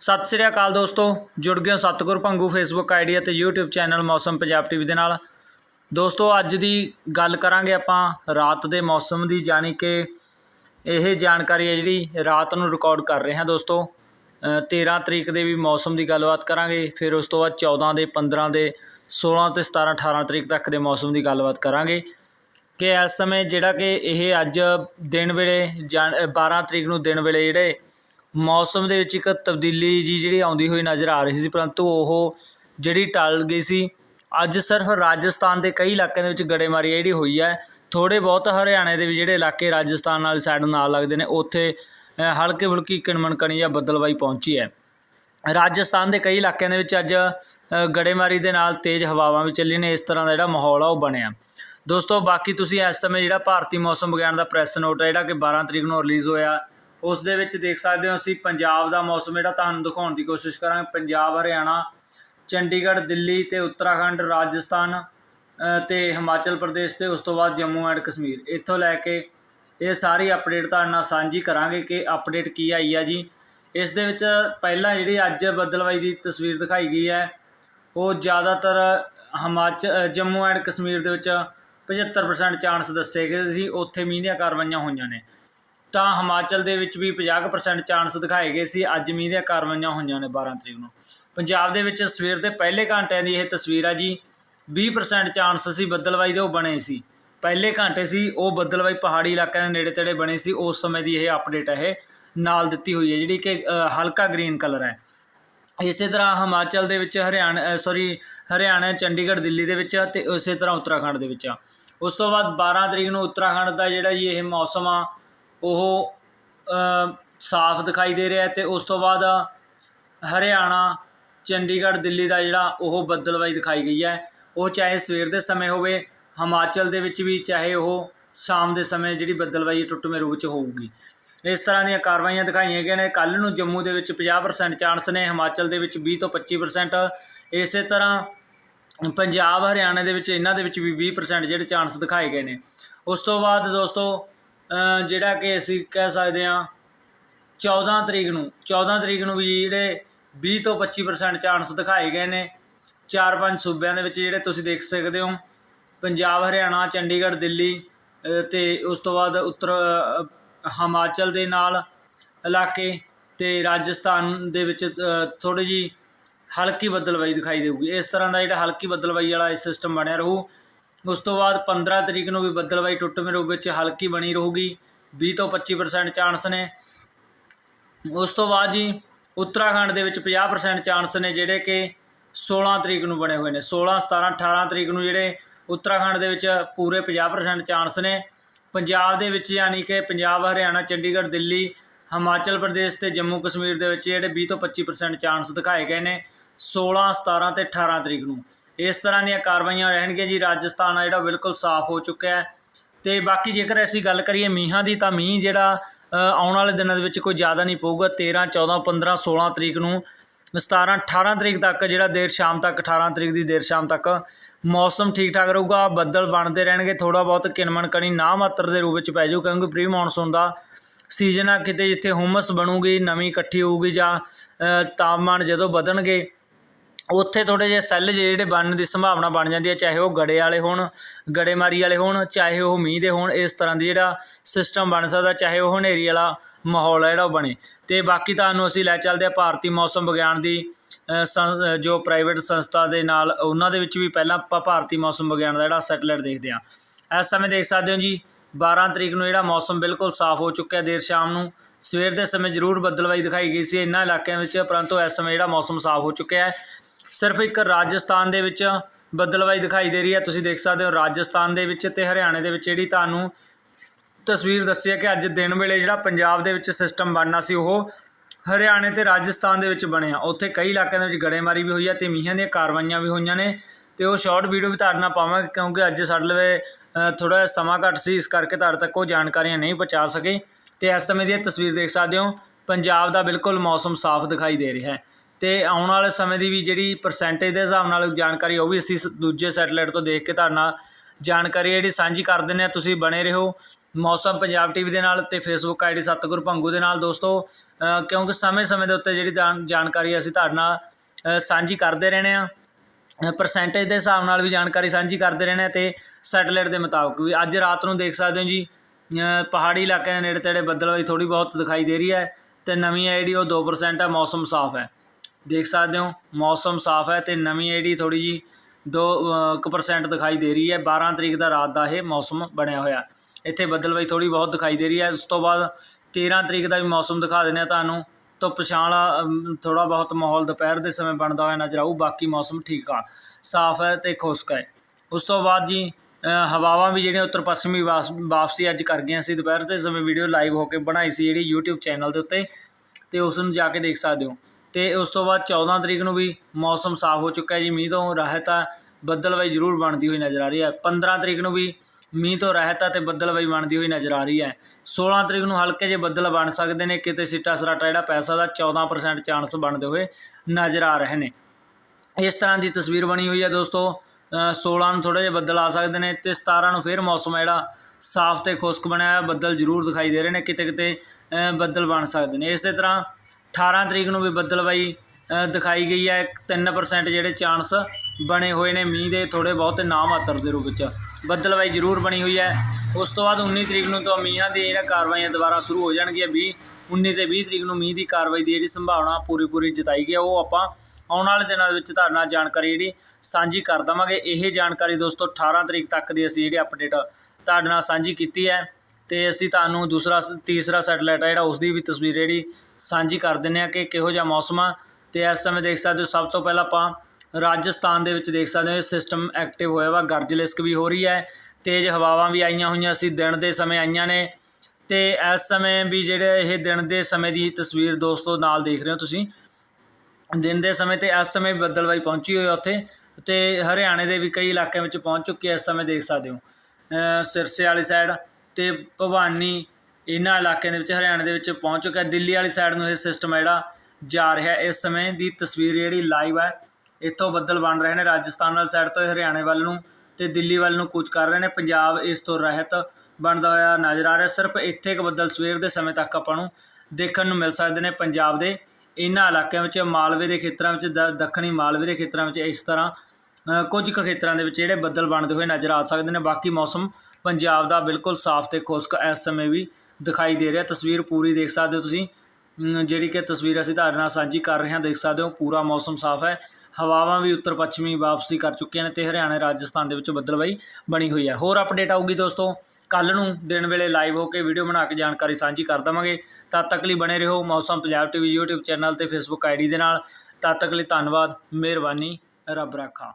ਸਤਿ ਸ੍ਰੀ ਅਕਾਲ ਦੋਸਤੋ ਜੁੜ ਗਏ ਹੋ ਸਤਿਗੁਰ ਭੰਗੂ ਫੇਸਬੁੱਕ ਆਈਡੀ ਅਤੇ YouTube channel Mausam Punjab TV ਦੇ ਨਾਲ। ਦੋਸਤੋ ਅੱਜ ਦੀ ਗੱਲ ਕਰਾਂਗੇ ਆਪਾਂ ਰਾਤ ਦੇ ਮੌਸਮ ਦੀ ਜਾਣੀ ਕਿ ਇਹ ਜਾਣਕਾਰੀ ਹੈ ਜਿਹੜੀ ਰਾਤ ਨੂੰ ਰਿਕਾਰਡ ਕਰ ਰਹੇ ਹਾਂ ਦੋਸਤੋ। ਅ, 13 ਤਰੀਕ ਦੇ ਵੀ ਮੌਸਮ ਦੀ ਗੱਲਬਾਤ ਕਰਾਂਗੇ ਫਿਰ ਉਸ ਤੋਂ ਬਾਅਦ 14 ਦੇ 15 ਦੇ 16 ਤੇ 17 18 ਤਰੀਕ ਤੱਕ ਦੇ ਮੌਸਮ ਦੀ ਗੱਲਬਾਤ ਕਰਾਂਗੇ। ਕਿ ਇਸ ਸਮੇਂ ਜਿਹੜਾ ਕਿ ਇਹ ਅੱਜ ਦਿਨ ਵੇਲੇ ਜਾਣ- ਅ, 12 ਤਰੀਕ ਨੂੰ ਦਿਨ ਵੇਲੇ ਜਿਹੜੇ ਮੌਸਮ ਦੇ ਵਿੱਚ ਇੱਕ ਤਬਦੀਲੀ ਜੀ ਜਿਹੜੀ ਆਉਂਦੀ ਹੋਈ ਨਜ਼ਰ ਆ ਰਹੀ ਸੀ, ਪਰੰਤੂ ਉਹ ਜਿਹੜੀ ਟਲ ਗਈ ਸੀ, ਅੱਜ ਸਿਰਫ ਰਾਜਸਥਾਨ ਦੇ ਕਈ ਇਲਾਕਿਆਂ ਦੇ ਵਿੱਚ ਗੜੇਮਾਰੀ ਜਿਹੜੀ ਹੋਈ ਹੈ ਥੋੜੇ ਬਹੁਤ ਹਰਿਆਣੇ ਦੇ ਵੀ ਜਿਹੜੇ ਇਲਾਕੇ ਰਾਜਸਥਾਨ ਨਾਲ ਸਾਈਡ ਨਾਲ ਲੱਗਦੇ ਨੇ, ਉੱਥੇ ਹਲਕੇ ਫੁਲਕੀ ਕਿਣਮਣਕਣੀ ਜਾਂ ਬੱਦਲਵਾਈ ਪਹੁੰਚੀ ਹੈ। ਰਾਜਸਥਾਨ ਦੇ ਕਈ ਇਲਾਕਿਆਂ ਦੇ ਵਿੱਚ ਅੱਜ ਗੜੇਮਾਰੀ ਦੇ ਨਾਲ ਤੇਜ਼ ਹਵਾਵਾਂ ਵੀ ਚੱਲੀ ਨੇ, ਇਸ ਤਰ੍ਹਾਂ ਦਾ ਜਿਹੜਾ ਮਾਹੌਲ ਆ ਉਹ ਬਣਿਆ। ਦੋਸਤੋ, ਬਾਕੀ ਤੁਸੀਂ ਇਸ ਸਮੇਂ ਜਿਹੜਾ ਭਾਰਤੀ ਮੌਸਮ ਵਿਗਿਆਨ ਦਾ ਪ੍ਰੈਸ ਨੋਟ ਹੈ, ਜਿਹੜਾ ਕਿ 12 ਤਰੀਕ ਨੂੰ ਰਿਲੀਜ਼ ਹੋਇਆ ਉਸ ਦੇ ਵਿੱਚ ਦੇਖ ਸਕਦੇ ਹੋ ਅਸੀਂ ਪੰਜਾਬ ਦਾ ਮੌਸਮ ਜਿਹੜਾ ਤੁਹਾਨੂੰ ਦਿਖਾਉਣ ਦੀ ਕੋਸ਼ਿਸ਼ ਕਰਾਂਗੇ। ਪੰਜਾਬ ਹਰਿਆਣਾ ਚੰਡੀਗੜ੍ਹ ਦਿੱਲੀ ਤੇ ਉੱਤਰਾਖੰਡ ਰਾਜਸਥਾਨ ਅ, ਤੇ ਹਿਮਾਚਲ ਪ੍ਰਦੇਸ਼ ਤੇ ਉਸ ਤੋਂ ਬਾਅਦ ਜੰਮੂ ਐਂਡ ਕਸ਼ਮੀਰ। ਇੱਥੋਂ ਲੈ ਕੇ ਇਹ ਸਾਰੀ ਅਪਡੇਟ ਤੁਹਾਡੇ ਨਾਲ ਸਾਂਝੀ ਕਰਾਂਗੇ ਕਿ ਅਪਡੇਟ ਕੀ ਆਈ ਆ ਜੀ। ਇਸ ਦੇ ਵਿੱਚ ਪਹਿਲਾਂ ਜਿਹੜੀ ਅੱਜ ਬੱਦਲਵਾਈ ਦੀ ਤਸਵੀਰ ਦਿਖਾਈ ਗਈ ਹੈ ਉਹ ਜ਼ਿਆਦਾਤਰ ਹਿਮਾਚਲ ਜੰਮੂ ਐਂਡ ਕਸ਼ਮੀਰ ਦੇ ਵਿੱਚ 75% ਚਾਂਸ ਦੱਸੇ ਗਏ ਸੀ। ਉੱਥੇ ਮੀਂਹ ਦੀਆਂ ਕਾਰਵਾਈਆਂ ਹੋਈਆਂ ਨੇ। ਤਾਂ ਹਿਮਾਚਲ ਦੇ ਵਿੱਚ ਵੀ 50% ਚਾਂਸ ਦਿਖਾਏ ਗਏ ਸੀ। ਅੱਜ ਮੀਂਹ ਦੀਆਂ ਕਾਰਵਾਈਆਂ ਹੋਈਆਂ ਨੇ 12 ਤਰੀਕ ਨੂੰ। ਪੰਜਾਬ ਦੇ ਵਿੱਚ ਸਵੇਰ ਦੇ ਪਹਿਲੇ ਘੰਟਿਆਂ ਦੀ ਇਹ ਤਸਵੀਰ ਆ ਜੀ। 20% ਚਾਂਸ ਸੀ ਬੱਦਲਵਾਈ ਦੇ, ਉਹ ਬਣੇ ਸੀ। ਪਹਿਲੇ ਘੰਟੇ ਸੀ, ਉਹ ਬੱਦਲਵਾਈ ਪਹਾੜੀ ਇਲਾਕਿਆਂ ਦੇ ਨੇੜੇ ਤੇੜੇ ਬਣੇ ਸੀ। ਉਸ ਸਮੇਂ ਦੀ ਇਹ ਅਪਡੇਟ ਹੈ ਇਹ ਨਾਲ ਦਿੱਤੀ ਹੋਈ ਹੈ, ਜਿਹੜੀ ਕਿ ਹਲਕਾ ਗ੍ਰੀਨ ਕਲਰ ਹੈ। ਇਸੇ ਤਰ੍ਹਾਂ ਹਿਮਾਚਲ ਦੇ ਵਿੱਚ ਹਰਿਆਣਾ ਸੌਰੀ ਹਰਿਆਣਾ, ਚੰਡੀਗੜ੍ਹ, ਦਿੱਲੀ ਦੇ ਵਿੱਚ ਤੇ ਉਸੇ ਤਰ੍ਹਾਂ ਉੱਤਰਾਖੰਡ ਦੇ ਵਿੱਚ ਆ। ਉਸ ਤੋਂ ਬਾਅਦ 12 ਤਰੀਕ ਨੂੰ ਉੱਤਰਾਖੰਡ ਦਾ ਜਿਹੜਾ ਜੀ ਇਹ ਮੌਸਮ ਆ ਉਹ ਸਾਫ਼ ਦਿਖਾਈ ਦੇ ਰਿਹਾ ਅਤੇ ਉਸ ਤੋਂ ਬਾਅਦ ਹਰਿਆਣਾ, ਚੰਡੀਗੜ੍ਹ, ਦਿੱਲੀ ਦਾ ਜਿਹੜਾ ਉਹ ਬੱਦਲਵਾਈ ਦਿਖਾਈ ਗਈ ਹੈ। ਉਹ ਚਾਹੇ ਸਵੇਰ ਦੇ ਸਮੇਂ ਹੋਵੇ, ਹਿਮਾਚਲ ਦੇ ਵਿੱਚ ਵੀ, ਚਾਹੇ ਉਹ ਸ਼ਾਮ ਦੇ ਸਮੇਂ ਜਿਹੜੀ ਬੱਦਲਵਾਈ ਟੁੱਟਵੇਂ ਰੂਪ 'ਚ ਹੋਊਗੀ। ਇਸ ਤਰ੍ਹਾਂ ਦੀਆਂ ਕਾਰਵਾਈਆਂ ਦਿਖਾਈਆਂ ਗਈਆਂ ਨੇ। ਕੱਲ ਨੂੰ ਜੰਮੂ ਦੇ ਵਿੱਚ 50% ਚਾਂਸ ਨੇ, ਹਿਮਾਚਲ ਦੇ ਵਿੱਚ 20 ਤੋਂ 25% ਇਸੇ ਤਰ੍ਹਾਂ ਪੰਜਾਬ, ਹਰਿਆਣਾ ਦੇ ਵਿੱਚ, ਇਹਨਾਂ ਦੇ ਵਿੱਚ ਵੀ 20% ਜਿਹੜੇ ਚਾਂਸ ਦਿਖਾਏ ਗਏ ਨੇ। ਉਸ ਤੋਂ ਬਾਅਦ ਦੋਸਤੋ ਜਿਹੜਾ ਕਿ ਅਸੀਂ ਕਹਿ ਸਕਦੇ ਹਾਂ 14 ਤਰੀਕ ਨੂੰ 14 ਤਰੀਕ ਨੂੰ ਵੀ ਜਿਹੜੇ 20 ਤੋਂ 25% ਚਾਂਸ ਦਿਖਾਏ ਗਏ ਨੇ। ਚਾਰ ਪੰਜ ਸੂਬਿਆਂ ਦੇ ਵਿੱਚ ਜਿਹੜੇ ਤੁਸੀਂ ਦੇਖ ਸਕਦੇ ਹੋ ਪੰਜਾਬ ਹਰਿਆਣਾ ਚੰਡੀਗੜ੍ਹ ਦਿੱਲੀ ਅ, ਤੇ ਉਸ ਤੋਂ ਬਾਅਦ ਉੱਤਰ ਹਿਮਾਚਲ ਦੇ ਨਾਲ ਇਲਾਕੇ ਤੇ ਰਾਜਸਥਾਨ ਦੇ ਵਿੱਚ ਥੋੜੀ ਜੀ ਹਲਕੀ ਬੱਦਲਵਾਈ ਦਿਖਾਈ ਦੇਊਗੀ। ਇਸ ਤਰ੍ਹਾਂ ਦਾ ਜਿਹੜਾ ਹਲਕੀ ਬੱਦਲਵਾਈ ਵਾਲਾ ਇਹ ਸਿਸਟਮ ਬਣਿਆ ਰਹੂ। ਉਸ ਤੋਂ ਬਾਅਦ 15 ਤਰੀਕ ਨੂੰ ਵੀ ਬੱਦਲਵਾਈ ਟੁੱਟਵੇਂ ਰੂਪ ਵਿੱਚ ਹਲਕੀ ਬਣੀ ਰਹੂਗੀ 20 ਤੋਂ 25% ਚਾਂਸ ਨੇ। ਉਸ ਤੋਂ ਬਾਅਦ ਜੀ ਉੱਤਰਾਖੰਡ ਦੇ ਵਿੱਚ 50% ਚਾਂਸ ਨੇ ਜਿਹੜੇ ਕਿ 16 ਤਰੀਕ ਨੂੰ ਬਣੇ ਹੋਏ ਨੇ। 16 17 18 ਤਰੀਕ ਨੂੰ ਜਿਹੜੇ ਉੱਤਰਾਖੰਡ ਦੇ ਵਿੱਚ ਪੂਰੇ 50% ਚਾਂਸ ਨੇ। ਪੰਜਾਬ ਦੇ ਵਿੱਚ ਯਾਨੀ ਕਿ ਪੰਜਾਬ, ਹਰਿਆਣਾ, ਚੰਡੀਗੜ੍ਹ, ਦਿੱਲੀ, ਹਿਮਾਚਲ ਪ੍ਰਦੇਸ਼ ਤੇ ਜੰਮੂ ਕਸ਼ਮੀਰ ਦੇ ਵਿੱਚ ਜਿਹੜੇ 20 ਤੋਂ 25% ਚਾਂਸ ਦਿਖਾਏ ਗਏ ਨੇ 16 17 ਤੇ 18 ਤਰੀਕ ਨੂੰ। ਇਸ ਤਰ੍ਹਾਂ ਦੀਆਂ ਕਾਰਵਾਈਆਂ ਰਹਿਣਗੀਆਂ ਜੀ। ਰਾਜਸਥਾਨ ਆ ਜਿਹੜਾ ਬਿਲਕੁਲ ਸਾਫ਼ ਹੋ ਚੁੱਕਿਆ ਹੈ। ਤੇ ਬਾਕੀ ਜੇਕਰ ਅਸੀਂ ਗੱਲ ਕਰੀਏ ਮੀਂਹਾਂ ਦੀ, ਤਾਂ ਮੀਂਹ ਜਿਹੜਾ ਆਉਣ ਵਾਲੇ ਦਿਨਾਂ ਦੇ ਵਿੱਚ ਕੋਈ ਜ਼ਿਆਦਾ ਨਹੀਂ ਪਊਗਾ। 13 14 15 16 ਤਰੀਕ ਨੂੰ 17 18 ਤਰੀਕ ਤੱਕ ਜਿਹੜਾ ਦੇਰ ਸ਼ਾਮ ਤੱਕ 18 ਤਰੀਕ ਦੀ ਦੇਰ ਸ਼ਾਮ ਤੱਕ ਮੌਸਮ ਠੀਕ ਠਾਕ ਰਹੂਗਾ। ਬੱਦਲ ਬਣਦੇ ਰਹਿਣਗੇ ਥੋੜਾ ਬਹੁਤ ਕਿਣਮਣ ਕਣੀ ਨਾ ਮਾਤਰ ਦੇ ਰੂਪ ਵਿੱਚ ਪੈ ਜਾਊ, ਕਿਉਂਕਿ ਪ੍ਰੀ ਮੌਨਸੂਨ ਦਾ ਸੀਜ਼ਨ ਆ। ਕਿਤੇ ਜਿੱਥੇ ਹੁਮਸ ਬਣੂਗੀ, ਨਵੀਂ ਇਕੱਠੀ ਹੋਊਗੀ ਜਾਂ ਤਾਪਮਾਨ ਜਦੋਂ ਵਧਣਗੇ ਉੱਥੇ ਥੋੜ੍ਹੇ ਜਿਹੇ ਸੈੱਲ ਜਿਹੜੇ ਬਣਨ ਦੀ ਸੰਭਾਵਨਾ ਬਣ ਜਾਂਦੀ ਹੈ, ਚਾਹੇ ਉਹ ਗੜੇ ਵਾਲੇ ਹੋਣ, ਗੜੇਮਾਰੀ ਵਾਲੇ ਹੋਣ, ਚਾਹੇ ਉਹ ਮੀਂਹ ਦੇ ਹੋਣ, ਇਸ ਤਰ੍ਹਾਂ ਦੀ ਜਿਹੜਾ ਸਿਸਟਮ ਬਣ ਸਕਦਾ, ਚਾਹੇ ਉਹ ਹਨੇਰੀ ਵਾਲਾ ਮਾਹੌਲ ਹੈ ਜਿਹੜਾ ਉਹ ਬਣੇ। ਅਤੇ ਬਾਕੀ ਤੁਹਾਨੂੰ ਅਸੀਂ ਲੈ ਚੱਲਦੇ ਹਾਂ ਭਾਰਤੀ ਮੌਸਮ ਵਿਗਿਆਨ ਦੀ ਸੰ- ਜੋ ਪ੍ਰਾਈਵੇਟ ਸੰਸਥਾ ਦੇ ਨਾਲ, ਉਹਨਾਂ ਦੇ ਵਿੱਚ ਵੀ ਪਹਿਲਾਂ ਆਪਾਂ ਭਾਰਤੀ ਮੌਸਮ ਵਿਗਿਆਨ ਦਾ ਜਿਹੜਾ ਸੈਟਲਾਈਟ ਦੇਖਦੇ ਹਾਂ। ਇਸ ਸਮੇਂ ਦੇਖ ਸਕਦੇ ਹੋ ਜੀ 12 ਤਰੀਕ ਨੂੰ ਜਿਹੜਾ ਮੌਸਮ ਬਿਲਕੁਲ ਸਾਫ਼ ਹੋ ਚੁੱਕਿਆ ਦੇਰ ਸ਼ਾਮ ਨੂੰ। ਸਵੇਰ ਦੇ ਸਮੇਂ ਜ਼ਰੂਰ ਬੱਦਲਵਾਈ ਦਿਖਾਈ ਗਈ ਸੀ। ਇਹਨਾਂ ਇਲਾਕਿਆਂ ਵਿੱਚ ਪਰੰਤੂ ਇਸ ਸਮੇਂ ਜਿਹੜਾ ਮੌਸਮ ਸਾਫ਼ ਹੋ ਚੁੱਕਿਆ ਹੈ। ਸਿਰਫ ਇੱਕ ਰਾਜਸਥਾਨ ਦੇ ਵਿੱਚ ਬੱਦਲਵਾਈ ਦਿਖਾਈ ਦੇ ਰਹੀ ਹੈ। ਤੁਸੀਂ ਦੇਖ ਸਕਦੇ ਹੋ ਰਾਜਸਥਾਨ ਦੇ ਵਿੱਚ ਤੇ ਹਰਿਆਣੇ ਦੇ ਵਿੱਚ ਜਿਹੜੀ ਤੁਹਾਨੂੰ ਤਸਵੀਰ ਦੱਸੀ ਹੈ ਕਿ ਅੱਜ ਦਿਨ ਵੇਲੇ ਜਿਹੜਾ ਪੰਜਾਬ ਦੇ ਵਿੱਚ ਸਿਸਟਮ ਬਣਨਾ ਸੀ, ਉਹ ਹਰਿਆਣੇ ਤੇ ਰਾਜਸਥਾਨ ਦੇ ਵਿੱਚ ਬਣਿਆ। ਉੱਥੇ ਕਈ ਇਲਾਕਿਆਂ ਦੇ ਵਿੱਚ ਗੜੇਮਾਰੀ ਵੀ ਹੋਈ ਹੈ ਤੇ ਮੀਂਹਾਂ ਦੀਆਂ ਕਾਰਵਾਈਆਂ ਵੀ ਹੋਈਆਂ ਨੇ ਤੇ ਉਹ ਸ਼ਾਰਟ ਵੀਡੀਓ ਵੀ ਤੁਹਾਡੇ ਨਾਲ ਪਾਵਾਂਗੇ ਕਿਉਂਕਿ ਅੱਜ ਸਾਡੇ ਲਵੇ ਥੋੜਾ ਸਮਾਂ ਘੱਟ ਸੀ, ਇਸ ਕਰਕੇ ਤੁਹਾਡੇ ਤੱਕ ਉਹ ਜਾਣਕਾਰੀਆਂ ਨਹੀਂ ਪਹੁੰਚਾ ਸਕੇ। ਤੇ ਇਸ ਸਮੇਂ ਦੀ ਇਹ ਤਸਵੀਰ ਦੇਖ ਸਕਦੇ ਹੋ, ਪੰਜਾਬ ਦਾ ਬਿਲਕੁਲ ਮੌਸਮ ਸਾਫ਼ ਦਿਖਾਈ ਦੇ ਰਿਹਾ ਹੈ। ਅਤੇ ਆਉਣ ਵਾਲੇ ਸਮੇਂ ਦੀ ਵੀ ਜਿਹੜੀ ਪਰਸੈਂਟੇਜ ਦੇ ਹਿਸਾਬ ਨਾਲ ਜਾਣਕਾਰੀ, ਉਹ ਵੀ ਅਸੀਂ ਸ- ਦੂਜੇ ਸੈਟੇਲਾਈਟ ਤੋਂ ਦੇਖ ਕੇ ਤੁਹਾਡੇ ਨਾਲ ਜਾਣਕਾਰੀ ਜਿਹੜੀ ਸਾਂਝੀ ਕਰ ਦਿੰਦੇ ਹਾਂ। ਤੁਸੀਂ ਬਣੇ ਰਹੋ ਮੌਸਮ ਪੰਜਾਬ ਟੀਵੀ ਦੇ ਨਾਲ ਅਤੇ ਫੇਸਬੁੱਕ ਆਈਡੀ ਸਤਿਗੁਰ ਭੰਗੂ ਦੇ ਨਾਲ ਦੋਸਤੋ। ਕਿਉਂਕਿ ਸਮੇਂ-ਸਮੇਂ ਦੇ ਉੱਤੇ ਜਿਹੜੀ ਜਾਣ- ਜਾਣਕਾਰੀ ਅਸੀਂ ਤੁਹਾਡੇ ਨਾਲ ਸਾਂਝੀ ਕਰਦੇ ਰਹਿੰਦੇ ਹਾਂ। ਪਰਸੈਂਟੇਜ ਦੇ ਹਿਸਾਬ ਨਾਲ ਵੀ ਜਾਣਕਾਰੀ ਸਾਂਝੀ ਕਰਦੇ ਰਹਿੰਦੇ ਹਾਂ ਅਤੇ ਸੈਟੇਲਾਈਟ ਦੇ ਮੁਤਾਬਕ ਵੀ। ਅੱਜ ਰਾਤ ਨੂੰ ਦੇਖ ਸਕਦੇ ਹੋ ਜੀ ਪਹਾੜੀ ਇਲਾਕਿਆਂ ਦੇ ਨੇੜੇ ਤੇੜੇ ਬੱਦਲਵਾਈ ਥੋੜ੍ਹੀ ਬਹੁਤ ਦਿਖਾਈ ਦੇ ਰਹੀ ਹੈ ਅਤੇ ਨਵੀਂ ਆਈਡੀ ਉਹ 2% ਹੈ, ਮੌਸਮ ਸਾਫ਼ ਹੈ। ਦੇਖ ਸਕਦੇ ਹੋ, ਮੌਸਮ ਸਾਫ਼ ਹੈ ਤੇ ਨਵੀਂ ਆਈਡੀ ਥੋੜੀ ਜੀ 2% ਦਿਖਾਈ ਦੇ ਰਹੀ ਹੈ। 12 ਤਰੀਕ ਦਾ ਰਾਤ ਦਾ ਇਹ ਮੌਸਮ ਬਣਿਆ ਹੋਇਆ। ਇੱਥੇ ਬੱਦਲਵਾਈ ਥੋੜੀ ਬਹੁਤ ਦਿਖਾਈ ਦੇ ਰਹੀ ਹੈ। ਉਸ ਤੋਂ ਬਾਅਦ 13 ਤਰੀਕ ਦਾ ਵੀ ਮੌਸਮ ਦਿਖਾ ਦਿੰਦੇ ਆ ਤੁਹਾਨੂੰ। ਧੁੱਪ ਛਾਂ ਥੋੜਾ ਬਹੁਤ ਮਾਹੌਲ ਦੁਪਹਿਰ ਦੇ ਸਮੇਂ ਬਣਦਾ ਹੋਇਆ ਨਜ਼ਰ ਆਊ। ਬਾਕੀ ਮੌਸਮ ਠੀਕ ਆ, ਸਾਫ਼ ਹੈ ਤੇ ਖੁਸ਼ਕ ਹੈ। ਉਸ ਤੋਂ ਬਾਅਦ ਜੀ ਹਵਾਵਾਂ ਵੀ ਜਿਹੜੀਆਂ ਉੱਤਰ ਪੱਛਮੀ ਵਾਸ- ਵਾਪਸੀ ਅੱਜ ਕਰ ਗਈਆਂ ਸੀ। ਦੁਪਹਿਰ ਦੇ ਸਮੇਂ ਵੀਡੀਓ ਲਾਈਵ ਹੋ ਕੇ ਬਣਾਈ ਸੀ ਜਿਹੜੀ YouTube ਚੈਨਲ ਦੇ ਉੱਤੇ। ਤੇ ਉਸ ਨੂੰ ਜਾ ਕੇ ਦੇਖ ਸਕਦੇ ਹੋ। ਤੇ ਉਸ ਤੋਂ ਬਾਅਦ 14 ਤਰੀਕ ਨੂੰ ਵੀ ਮੌਸਮ ਸਾਫ਼ ਹੋ ਚੁੱਕਾ ਹੈ ਜੀ ਮੀਂਹ ਤੋਂ ਰਾਹਤ ਆ ਬੱਦਲਵਾਈ ਜ਼ਰੂਰ ਬਣਦੀ ਹੋਈ ਨਜ਼ਰ ਆ ਰਹੀ ਹੈ। 15 ਤਰੀਕ ਨੂੰ ਵੀ ਮੀਂਹ ਤੋਂ ਰਹਿਤ ਆ ਤੇ ਬੱਦਲਵਾਈ ਬਣਦੀ ਹੋਈ ਨਜ਼ਰ ਆ ਰਹੀ ਹੈ। 16 ਤਰੀਕ ਨੂੰ ਹਲਕੇ ਜਿਹੇ ਬੱਦਲ ਬਣ ਸਕਦੇ ਨੇ ਕਿਤੇ ਸਿੱਟਾ ਸਰਾਟਾ ਜਿਹੜਾ ਪੈਸਾ ਦਾ 14% ਚਾਂਸ ਬਣਦੇ ਹੋਏ ਨਜ਼ਰ ਆ ਰਹੇ ਨੇ। ਇਸ ਤਰ੍ਹਾਂ ਦੀ ਤਸਵੀਰ ਬਣੀ ਹੋਈ ਹੈ ਦੋਸਤੋ। ਅ, 16 ਨੂੰ ਥੋੜੇ ਜਿਹੇ ਬੱਦਲ ਆ ਸਕਦੇ ਨੇ ਤੇ 17 ਨੂੰ ਫਿਰ ਮੌਸਮ ਹੈ ਜਿਹੜਾ ਸਾਫ਼ ਤੇ ਖੁਸ਼ਕ ਬਣਿਆ ਹੋਇਆ ਬੱਦਲ ਜ਼ਰੂਰ ਦਿਖਾਈ ਦੇ ਰਹੇ ਨੇ ਕਿਤੇ ਕਿਤੇ ਬੱਦਲ ਬਣ ਸਕਦੇ ਨੇ। ਇਸੇ ਤਰ੍ਹਾਂ 18 ਤਰੀਕ ਨੂੰ ਵੀ ਬੱਦਲਬਾਈ ਦਿਖਾਈ ਗਈ ਹੈ। 3% ਜਿਹੜੇ ਚਾਂਸ ਬਣੇ ਹੋਏ ਨੇ ਮੀਂਹ ਦੇ, ਥੋੜ੍ਹੇ ਬਹੁਤ ਨਾ ਮਾਤਰ ਦੇ ਰੂਪ ਵਿੱਚ। ਬੱਦਲਬਾਈ ਜ਼ਰੂਰ ਬਣੀ ਹੋਈ ਹੈ। ਉਸ ਤੋਂ ਬਾਅਦ 19 ਤਰੀਕ ਨੂੰ ਤਾਂ ਮੀਂਹਾਂ ਦੀ ਜਿਹੜਾ ਕਾਰਵਾਈਆਂ ਦੁਬਾਰਾ ਸ਼ੁਰੂ ਹੋ ਜਾਣਗੀਆਂ। 20 19 ਤੇ 20 ਤਰੀਕ ਨੂੰ ਮੀਂਹ ਦੀ ਕਾਰਵਾਈ ਦੀ ਜਿਹੜੀ ਸੰਭਾਵਨਾ ਪੂਰੀ ਪੂਰੀ ਜਤਾਈ ਗਈ ਹੈ, ਉਹ ਆਪਾਂ ਆਉਣ ਵਾਲੇ ਦਿਨਾਂ ਦੇ ਵਿੱਚ ਤੁਹਾਡੇ ਨਾਲ ਜਾਣਕਾਰੀ ਜਿਹੜੀ ਸਾਂਝੀ ਕਰ ਦਵਾਂਗੇ। ਇਹ ਜਾਣਕਾਰੀ ਦੋਸਤੋ 18 ਤਰੀਕ ਤੱਕ ਦੀ ਅਸੀਂ ਜਿਹੜੀ ਅਪਡੇਟ ਤੁਹਾਡੇ ਨਾਲ ਸਾਂਝੀ ਕੀਤੀ ਹੈ ਤੇ ਅਸੀਂ ਤੁਹਾਨੂੰ ਦੂਸਰਾ, ਤੀਸਰਾ ਸੈਟਲਾਈਟ ਆ ਜਿਹੜਾ ਉਸ ਦੀ ਵੀ ਤਸਵੀਰ ਜਿਹੜੀ ਸਾਂਝੀ ਕਰ ਦਿੰਦੇ ਆ ਕਿ ਕਿਹੋ ਜਿਹਾ ਮੌਸਮ ਆ। ਤੇ ਇਸ ਸਮੇਂ ਦੇਖ ਸਕਦੇ ਹੋ, ਸਭ ਤੋਂ ਪਹਿਲਾਂ ਆਪਾਂ ਰਾਜਸਥਾਨ ਦੇ ਵਿੱਚ ਦੇਖ ਸਕਦੇ ਹੋ, ਇਹ ਸਿਸਟਮ ਐਕਟਿਵ ਹੋਇਆ ਵਾ ਗਰਜ ਲਿਸਕ ਵੀ ਹੋ ਰਹੀ ਹੈ। ਤੇਜ਼ ਹਵਾਵਾਂ ਵੀ ਆਈਆਂ ਹੋਈਆਂ ਸੀ, ਦਿਨ ਦੇ ਸਮੇਂ ਆਈਆਂ ਨੇ। ਤੇ ਇਸ ਸਮੇਂ ਵੀ ਜਿਹੜੇ ਇਹ ਦਿਨ ਦੇ ਸਮੇਂ ਦੀ ਤਸਵੀਰ ਦੋਸਤੋ ਨਾਲ ਦੇਖ ਰਹੇ ਹੋ ਤੁਸੀਂ। ਦਿਨ ਦੇ ਸਮੇਂ ਤੇ ਇਸ ਸਮੇਂ ਬੱਦਲਵਾਈ ਪਹੁੰਚੀ ਹੋਈ ਆ ਉੱਥੇ। ਤੇ ਹਰਿਆਣੇ ਦੇ ਵੀ ਕਈ ਇਲਾਕਿਆਂ ਵਿੱਚ ਪਹੁੰਚ ਚੁੱਕੀ ਹੈ ਇਸ ਸਮੇਂ ਦੇਖ ਸਕਦੇ ਹੋ। ਸਿਰਸੇ ਵਾਲੀ ਸਾਈਡ ਤੇ ਭਵਾਨੀ ਇਹਨਾਂ ਇਲਾਕਿਆਂ ਦੇ ਵਿੱਚ, ਹਰਿਆਣੇ ਦੇ ਵਿੱਚ ਪਹੁੰਚ ਚੁੱਕਾ ਦਿੱਲੀ ਵਾਲੀ ਸਾਈਡ ਨੂੰ ਇਹ ਸਿਸਟਮ ਹੈ ਜਿਹੜਾ ਜਾ ਰਿਹਾ ਇਸ ਸਮੇਂ ਦੀ ਤਸਵੀਰ ਜਿਹੜੀ ਲਾਈਵ ਹੈ, ਇੱਥੋਂ ਬੱਦਲ ਬਣ ਰਹੇ ਨੇ। ਰਾਜਸਥਾਨ ਵਾਲੀ ਸਾਈਡ ਤੋਂ ਹਰਿਆਣੇ ਵੱਲ ਨੂੰ ਤੇ ਦਿੱਲੀ ਵੱਲ ਨੂੰ ਕੂਚ ਕਰ ਰਹੇ ਨੇ। ਪੰਜਾਬ ਇਸ ਤੋਂ ਰਹਿਤ ਬਣਦਾ ਹੋਇਆ ਨਜ਼ਰ ਆ ਰਿਹਾ। ਸਿਰਫ ਇੱਥੇ ਇੱਕ ਬੱਦਲ ਸਵੇਰ ਦੇ ਸਮੇਂ ਤੱਕ ਆਪਾਂ ਨੂੰ ਦੇਖਣ ਨੂੰ ਮਿਲ ਸਕਦੇ ਨੇ ਪੰਜਾਬ ਦੇ। ਇਹਨਾਂ ਇਲਾਕਿਆਂ ਵਿੱਚ, ਮਾਲਵੇ ਦੇ ਖੇਤਰਾਂ ਵਿੱਚ, ਦ- ਦੱਖਣੀ ਮਾਲਵੇ ਦੇ ਖੇਤਰਾਂ ਵਿੱਚ ਇਸ ਤਰ੍ਹਾਂ ਕੁਝ ਕੁ ਖੇਤਰਾਂ ਦੇ ਵਿੱਚ ਜਿਹੜੇ ਬੱਦਲ ਬਣਦੇ ਹੋਏ ਨਜ਼ਰ ਆ ਸਕਦੇ ਨੇ। ਬਾਕੀ ਮੌਸਮ ਪੰਜਾਬ ਦਾ ਬਿਲਕੁਲ ਸਾਫ਼ ਤੇ ਖੁਸ਼ਕ ਇਸ ਸਮੇਂ ਵੀ ਦਿਖਾਈ ਦੇ ਰਿਹਾ। ਤਸਵੀਰ ਪੂਰੀ ਦੇਖ ਸਕਦੇ ਹੋ ਤੁਸੀਂ। ਜਿਹੜੀ ਕਿ ਤਸਵੀਰ ਅਸੀਂ ਤੁਹਾਡੇ ਨਾਲ ਸਾਂਝੀ ਕਰ ਰਹੇ ਹਾਂ, ਦੇਖ ਸਕਦੇ ਹੋ, ਪੂਰਾ ਮੌਸਮ ਸਾਫ਼ ਹੈ। ਹਵਾਵਾਂ ਵੀ ਉੱਤਰ ਪੱਛਮੀ ਵਾਪਸੀ ਕਰ ਚੁੱਕੀਆਂ ਨੇ ਤੇ ਹਰਿਆਣਾ, ਰਾਜਸਥਾਨ ਦੇ ਵਿੱਚ ਬੱਦਲਬਾਈ ਬਣੀ ਹੋਈ ਹੈ। ਹੋਰ ਅਪਡੇਟ ਆਊਗੀ ਦੋਸਤੋ ਕੱਲ ਨੂੰ ਦਿਨ ਵੇਲੇ ਲਾਈਵ ਹੋ ਕੇ ਵੀਡੀਓ ਬਣਾ ਕੇ ਜਾਣਕਾਰੀ ਸਾਂਝੀ ਕਰ ਦਵਾਂਗੇ। ਤਦ ਤੱਕ ਲਈ ਬਣੇ ਰਹੋ Mausam Punjab TV YouTube channel ਤੇ Facebook ਆਈਡੀ ਦੇ ਨਾਲ। ਤਦ ਤੱਕ ਲਈ ਧੰਨਵਾਦ, ਮਿਹਰਬਾਨੀ, ਰੱਬ ਰਾਖਾ।